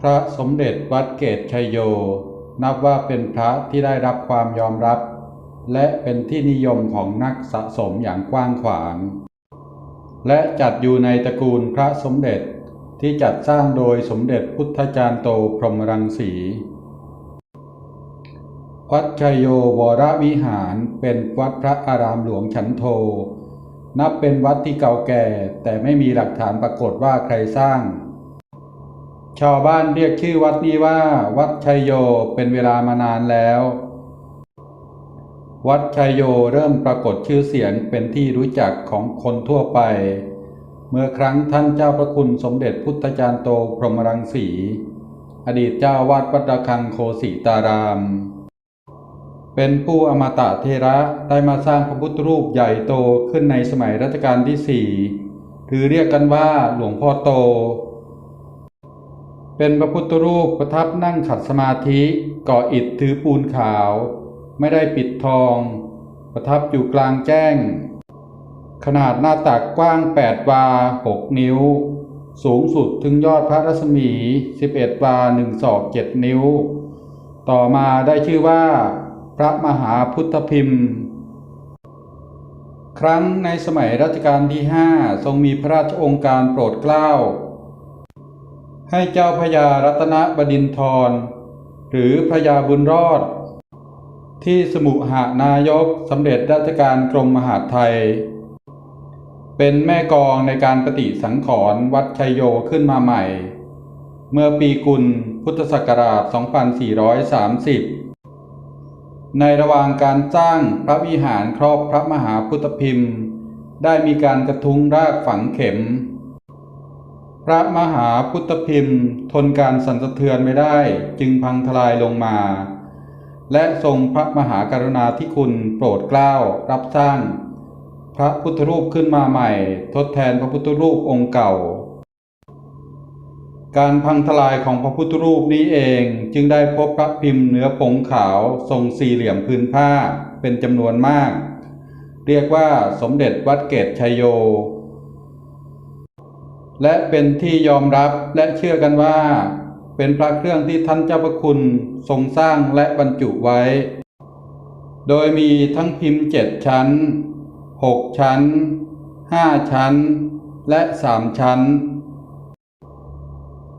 พระสมเด็จวัดเกตชัยโย นับว่าเป็นพระที่ได้รับความยอมรับ และเป็นที่นิยมของนักสะสมอย่างกว้างขวาง และจัดอยู่ในตระกูลพระสมเด็จที่จัดสร้างโดยสมเด็จพุทธจารย์โตพรหมรังสี วัดชัยโยวรวิหารเป็นวัดพระอารามหลวงฉันโท นับเป็นวัดที่เก่าแก่แต่ไม่มีหลักฐานปรากฏว่าใครสร้าง ชาวบ้านเรียกชื่อวัดนี้ว่า วัดชัยโยเป็นเวลามานานแล้ว วัดชัยโยเริ่มปรากฏชื่อเสียงเป็นที่รู้จักของคนทั่วไป เมื่อครั้งท่านเจ้าพระคุณสมเด็จพุทธจารย์โตพรหมรังสี อดีตเจ้าวาดวัดระฆังโคสิตาราม เป็นผู้อมตะเทระได้มาสร้างพระพุทธรูปใหญ่โตขึ้นในสมัยรัชกาลที่สี่ถือเรียกกันว่าหลวงพ่อโต เป็นพระพุทธรูปประทับนั่งขัดสมาธิก่ออิฐถือปูนขาว ไม่ได้ปิดทอง ประทับอยู่กลางแจ้ง ขนาดหน้าตักกว้าง 8 วา 6 นิ้ว สูงสุดถึงยอดพระรัศมี 11 วา1ศอก 7 นิ้ว ต่อมาได้ชื่อว่า พระมหาพุทธพิมพ์ ครั้งในสมัยรัชกาลที่ 5 ทรงมีพระราชองค์การโปรดเกล้า ให้เจ้าพญารัตนบดินทร หรือพระยาบุญรอด ที่สมุหานายกสำเร็จราชการกรมมหาดไทย เป็นแม่กองในการปฏิสังขรณ์วัดชัยโยขึ้นมาใหม่ เมื่อปีกุลพุทธศักราช 2430 ในระหว่างการสร้างพระวิหารครอบพระมหาพุทธพิมพ์ ได้มีการกระทุ้งรากฝังเข็ม พระมหาพุทธพิมพ์ ทนการสั่นสะเทือนไม่ได้จึงพังทลายลงมา และทรงพระมหากรุณาธิคุณโปรดเกล้ารับสร้าง พระพุทธรูปขึ้นมาใหม่ ทดแทนพระพุทธรูปองค์เก่า การพังทลายของพระพุทธรูปนี้เองจึงได้พบพระพิมพ์เนื้อผงขาวทรงสี่เหลี่ยมพื้นผ้าเป็นจำนวนมาก เรียกว่าสมเด็จวัดเกตชัยโย และเป็นที่ยอมรับและเชื่อกันว่า เป็นพระเครื่องที่ท่านเจ้าพระคุณทรงสร้างและบรรจุไว้ โดยมีทั้งพิมพ์เจ็ดชั้นหกชั้นห้าชั้น และสามชั้น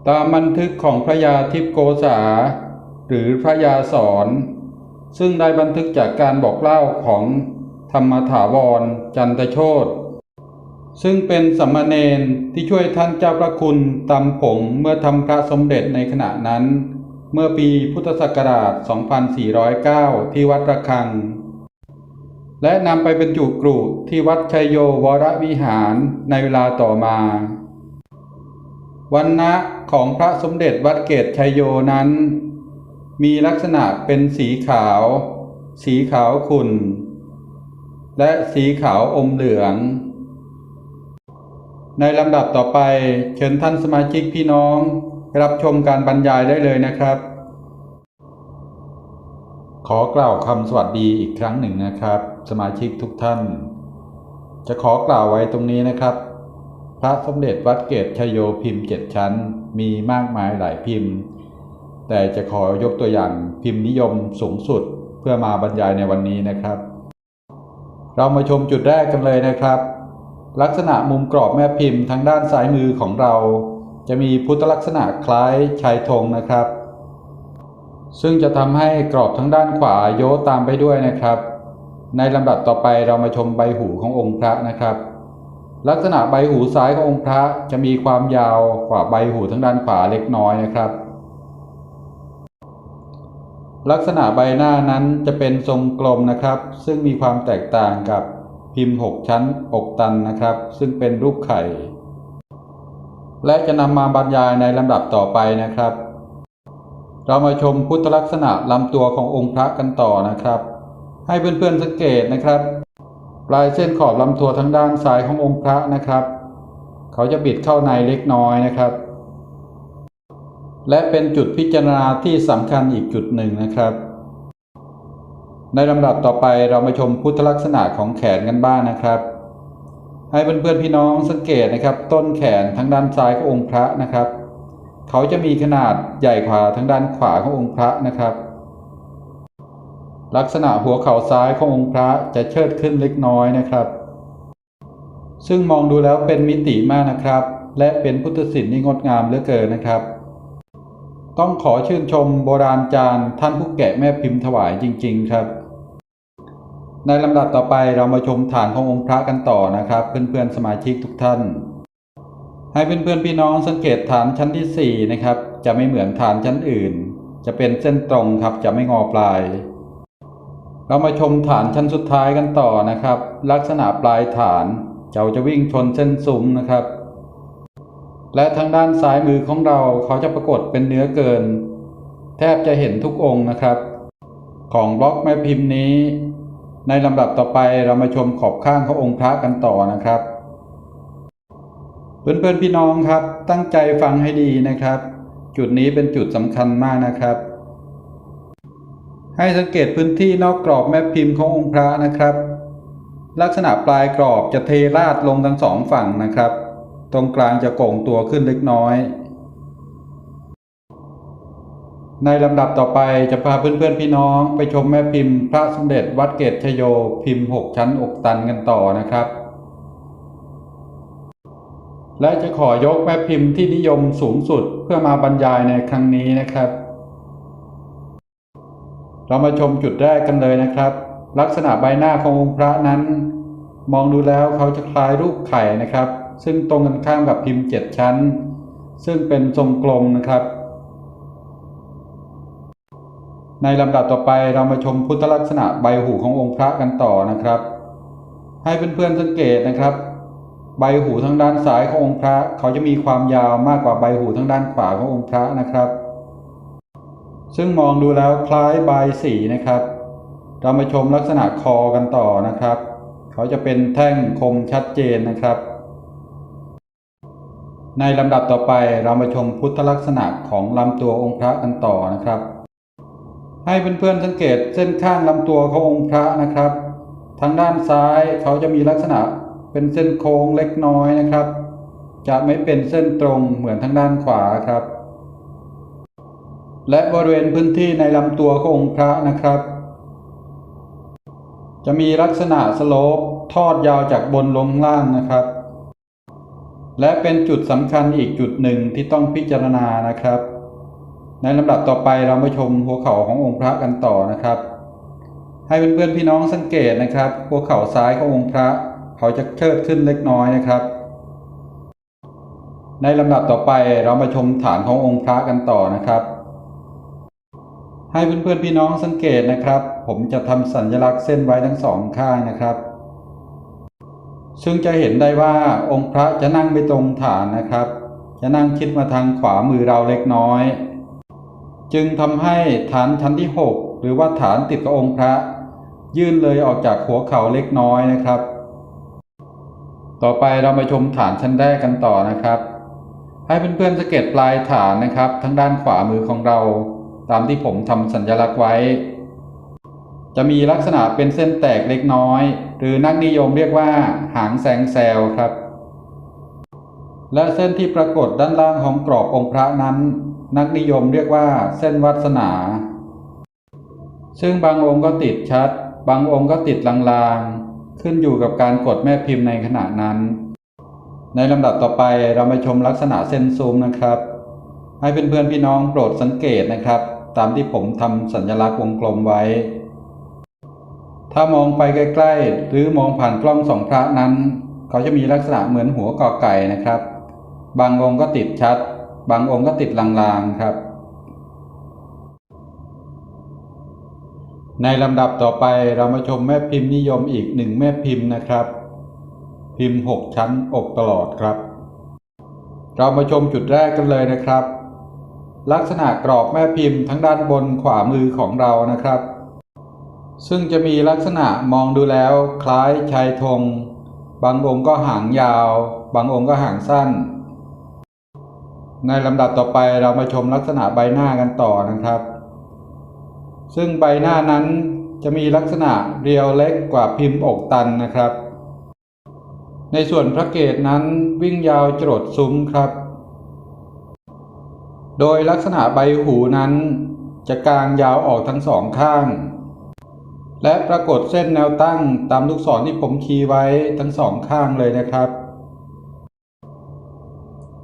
ตามบันทึกของพระยาทิพโกษา หรือพระยาสอนซึ่งได้บันทึกจากการบอกเล่าของธรรมถาวร จันทโชต ซึ่งเป็นสัมมาเนนที่ช่วยท่านเจ้าพระคุณตำผงเมื่อทำพระสมเด็จในขณะนั้น เมื่อปีพุทธศักราช 2409 ที่วัดระฆัง และนำไปบรรจุกรุที่วัดชัยโยวรวิหารในเวลาต่อมา วันนะของพระสมเด็จวัดเกตชัยโยนั้น มีลักษณะเป็นสีขาว สีขาวขุ่น และสีขาวอมเหลือง ในลำดับต่อไปเชิญท่านสมาชิกพี่น้อง รับชมการบรรยายได้เลยนะครับ ขอกล่าวคำสวัสดีอีกครั้งหนึ่งนะครับ สมาชิกทุกท่าน จะขอกล่าวไว้ตรงนี้นะครับ พระสมเด็จวัดเกตชโยพิมพ์เจ็ดชั้น มีมากมายหลายพิมพ์ แต่จะขอยกตัวอย่างพิมพ์นิยมสูงสุดเพื่อมาบรรยายในวันนี้นะครับ เรามาชมจุดแรกกันเลยนะครับ ลักษณะมุมกรอบแม่พิมพ์ทางด้านซ้ายมือของเรา จะมีพุทธลักษณะคล้ายชายธงนะครับ ซึ่งจะทำให้กรอบทั้งด้านขวาโยตามไปด้วยนะครับ ในลำดับต่อไปเรามาชมใบหูขององค์พระนะครับ ลักษณะใบหูซ้ายขององค์พระจะมีความยาวกว่าใบหูทั้งด้านขวาเล็กน้อยนะครับลักษณะใบหน้านั้นจะเป็นทรงกลมนะครับ ซึ่งมีความแตกต่างกับ พิมพ์ 6 ชั้นอกตันนะครับ ซึ่งเป็นรูปไข่ และจะนำมาบรรยายในลำดับต่อไปนะครับ เรามาชมพุทธลักษณะลำตัวขององค์พระกันต่อนะครับ ให้เพื่อนๆสังเกตนะครับ ปลายเส้นขอบลำตัวทั้งด้านซ้ายขององค์พระนะครับ เขาจะบิดเข้าในเล็กน้อยนะครับ และเป็นจุดพิจารณาที่สำคัญอีกจุดหนึ่งนะครับ ในลำดับต่อไปเรามาชมพุทธลักษณะของแขนกันบ้างนนะครับ ให้เพื่อนๆพี่น้องสังเกตนะครับ ต้นแขนทั้งด้านซ้ายขององค์พระนะครับ เขาจะมีขนาดใหญ่กว่าทางด้านขวาขององค์พระนะครับ ลักษณะหัวเข่าซ้ายขององค์พระจะเชิดขึ้นเล็กน้อยนะครับ ซึ่งมองดูแล้วเป็นมิติมากนะครับ และเป็นพุทธศิลป์ที่งดงามเหลือเกินนะครับต้องขอชื่นชมโบราณจารย์ท่านผู้แกะแม่พิมพ์ถวายจริง ๆ ครับ ในลำดับต่อไปเรามาชมฐานขององค์พระกันต่อนะครับ เพื่อนๆสมาชิกทุกท่าน ให้เพื่อนๆพี่น้องสังเกตฐานชั้นที่ 4 นะครับ จะไม่เหมือนฐานชั้นอื่น จะเป็นเส้นตรงครับจะไม่งอปลาย เรามาชมฐานชั้นสุดท้ายกันต่อนะครับ ลักษณะปลายฐานเจ้าจะวิ่งชนเส้นซุ้มนะครับ และทางด้านซ้ายมือของเราเขาจะปรากฏเป็นเนื้อเกิน แทบจะเห็นทุกองค์นะครับ ของบล็อกแม่พิมพ์นี้ ในลำดับต่อไปเรามาชมขอบข้างขององค์พระกันต่อนะครับ เพื่อนๆพี่น้องครับ ตั้งใจฟังให้ดีนะครับ จุดนี้เป็นจุดสำคัญมากนะครับ ให้สังเกตพื้นที่นอกกรอบแม่พิมพ์ขององค์พระนะครับ ลักษณะปลายกรอบจะเทราดลงทั้งสองฝั่งนะครับ ตรงกลางจะโก่งตัวขึ้นเล็กน้อย ในลำดับต่อไปจะพาเพื่อนๆพี่น้องไปชมแม่พิมพ์ พระสมเด็จวัดเกตชโยพิมพ์ 6 ชั้นอกตันกันต่อนะครับ และจะขอยกแม่พิมพ์ที่นิยมสูงสุดเพื่อมาบรรยายในครั้งนี้นะครับ เรามาชมจุดแรกกันเลยนะครับ ลักษณะใบหน้าขององค์พระนั้น มองดูแล้วเขาจะคล้ายรูปไข่นะครับ ซึ่งตรงกันข้ามกับพิมพ์เจ็ดชั้น ซึ่งเป็นทรงกลมนะครับ ในลำดับต่อไปเรามาชมพุทธลักษณะใบหูขององค์พระกันต่อนะครับ ให้เพื่อนๆสังเกตนะครับ ใบหูทางด้านซ้ายขององค์พระ เขาจะมีความยาวมากกว่าใบหูทางด้านขวาขององค์พระนะครับ ซึ่งมองดูแล้วคล้ายใบสีนะครับ เรามาชมลักษณะคอกันต่อนะครับ เขาจะเป็นแท่งคมชัดเจนนะครับ ในลำดับต่อไปเรามาชมพุทธลักษณะของลำตัวองค์พระกันต่อนะครับ ให้เพื่อนๆสังเกตเส้นข้างลำตัวขององค์พระนะครับ ทางด้านซ้ายเขาจะมีลักษณะเป็นเส้นโค้งเล็กน้อยนะครับ จะไม่เป็นเส้นตรงเหมือนทางด้านขวาครับ และบริเวณพื้นที่ในลำตัวขององค์พระนะครับ จะมีลักษณะสโลปทอดยาวจากบนลงล่างนะครับ และเป็นจุดสำคัญอีกจุดหนึ่งที่ต้องพิจารณานะครับ ในลำดับต่อไปเรามาชมหัวเข่าขององค์พระกันต่อนะครับ ให้เพื่อนๆพี่น้องสังเกตนะครับ หัวเข่าซ้ายขององค์พระ เขาจะเชิดขึ้นเล็กน้อยนะครับ ในลำดับต่อไปเรามาชมฐานขององค์พระกันต่อนะครับ ให้เพื่อนๆพี่น้องสังเกตนะครับ ผมจะทำสัญลักษณ์เส้นไว้ทั้งสองข้างนะครับ ซึ่งจะเห็นได้ว่าองค์พระจะนั่งไม่ตรงฐานนะครับ จะนั่งคิดมาทางขวามือเราเล็กน้อย จึงทำให้ฐานชั้นที่ 6 หรือว่าฐานติดกับองค์พระ ยื่นเลยออกจากหัวเข่าเล็กน้อยนะครับ ต่อไปเรามาชมฐานชั้นแรกกันต่อนะครับ ให้เพื่อนๆสังเกตปลายฐานนะครับทางด้านขวามือของเรา ตามที่ผมทำสัญลักษณ์ไว้ จะมีลักษณะเป็นเส้นแตกเล็กน้อย หรือนักนิยมเรียกว่าหางแสงแซวครับ และเส้นที่ปรากฏด้านล่างของกรอบองค์พระนั้น นักนิยมเรียกว่าเส้นวัสนา ซึ่งบางองค์ก็ติดชัด บางองค์ก็ติดลางๆ ขึ้นอยู่กับการกดแม่พิมพ์ในขณะนั้น ในลำดับต่อไปเรามาชมลักษณะเส้นซูมนะครับ ให้เพื่อนๆพี่น้องโปรดสังเกตนะครับ ตามที่ผมทำสัญลักษณ์วงกลมไว้ ถ้ามองไปใกล้ๆ หรือมองผ่านกล้องสองพระนั้น เขาจะมีลักษณะเหมือนหัวกอไก่นะครับ บางองค์ก็ติดชัด บางองค์ก็ติดลางๆครับ ในลำดับต่อไปเรามาชมแม่พิมพ์นิยมอีกหนึ่งแม่พิมพ์นะครับ พิมพ์ 6 ชั้นอกตลอดครับ เรามาชมจุดแรกกันเลยนะครับ ลักษณะกรอบแม่พิมพ์ทั้งด้านบนขวามือของเรานะครับ ซึ่งจะมีลักษณะมองดูแล้วคล้ายชายธงบางองค์ก็หางยาว บางองค์ก็หางสั้น ในลำดับต่อไปเรามาชมลักษณะใบหน้ากันต่อนะครับ ซึ่งใบหน้านั้นจะมีลักษณะเรียวเล็กกว่าพิมพ์อกตันนะครับ ในส่วนพระเกศนั้นวิ่งยาวจรดซุ้มครับ โดยลักษณะใบหูนั้นจะกางยาวออกทั้งสองข้าง และปรากฏเส้นแนวตั้งตามลูกศรที่ผมชี้ไว้ทั้งสองข้างเลยนะครับ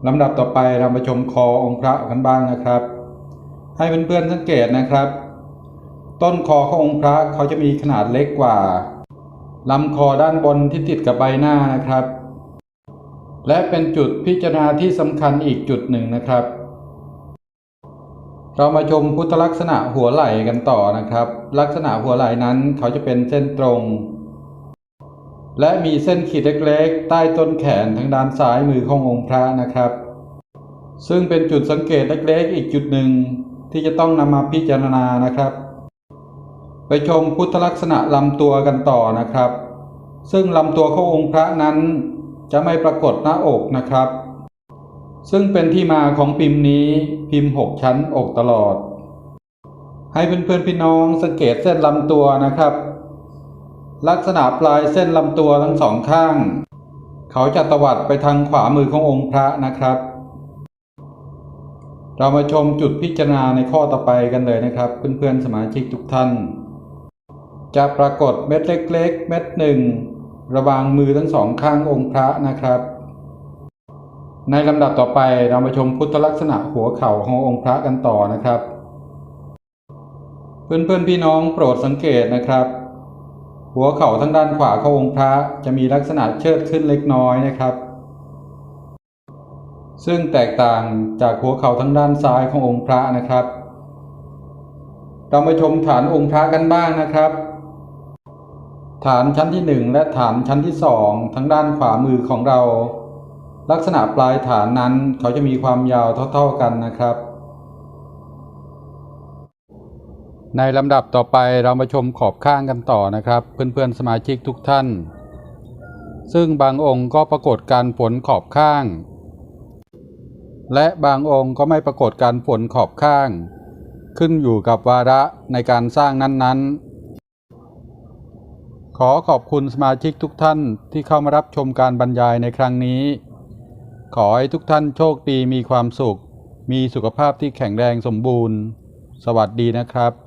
ลำดับต่อไปเรามาชมคอองค์พระกันบ้างนะครับ ให้เพื่อนๆสังเกตนะครับ ต้นคอขององค์พระเขาจะมีขนาดเล็กกว่าลำคอด้านบนที่ติดกับใบหน้านะครับ และเป็นจุดพิจารณาที่สำคัญอีกจุดหนึ่งนะครับ เรามาชมพุทธลักษณะหัวไหล่กันต่อนะครับ ลักษณะหัวไหล่นั้นเขาจะเป็นเส้นตรง และมีเส้นขีดเล็กๆ ใต้ต้นแขนทางด้านซ้ายมือขององค์พระนะครับ ซึ่งเป็นจุดสังเกตเล็กๆ อีกจุดหนึ่งที่จะต้องนำมาพิจารณานะครับ ไปชมพุทธลักษณะลำตัวกันต่อนะครับ ซึ่งลำตัวขององค์พระนั้นจะไม่ปรากฏหน้าอกนะครับ ซึ่งเป็นที่มาของพิมพ์นี้พิมพ์หกชั้นอกตลอด ให้เพื่อนๆพี่น้องสังเกตเส้นลำตัวนะครับ ลักษณะปลายเส้นลำตัวทั้งสองข้าง เขาจะตวัดไปทางขวามือขององค์พระนะครับ เรามาชมจุดพิจารณาในข้อต่อไปกันเลยนะครับ เพื่อนๆสมาชิกทุกท่าน จะปรากฏเม็ดเล็ก ๆ เม็ดหนึ่งระวางมือทั้งสองข้างองค์พระนะครับ ในลำดับต่อไปเรามาชมพุทธลักษณะหัวเข่าขององค์พระกันต่อนะครับ เพื่อนๆพี่น้องโปรดสังเกตนะครับ หัวเข่าทางด้านขวาขององค์พระจะมีลักษณะเชิดขึ้นเล็กน้อยนะครับ ซึ่งแตกต่างจากหัวเข่าทางด้านซ้ายขององค์พระนะครับ เรามาชมฐานองค์พระกันบ้างนะครับ ฐานชั้นที่หนึ่งและฐานชั้นที่สองทางด้านขวามือของเรา ลักษณะปลายฐานนั้นเขาจะมีความยาวเท่า ๆกันนะครับ ในลำดับต่อไปเรามาชมขอบข้างกันต่อนะครับ เพื่อนๆสมาชิกทุกท่าน ซึ่งบางองค์ก็ปรากฏการฝนขอบข้าง และบางองค์ก็ไม่ปรากฏการฝนขอบข้าง ขึ้นอยู่กับวาระในการสร้างนั้นๆ ขอขอบคุณสมาชิกทุกท่านที่เข้ามารับชมการบรรยายในครั้งนี้ ขอให้ทุกท่านโชคดีมีความสุข มีสุขภาพที่แข็งแรงสมบูรณ์ สวัสดีนะครับ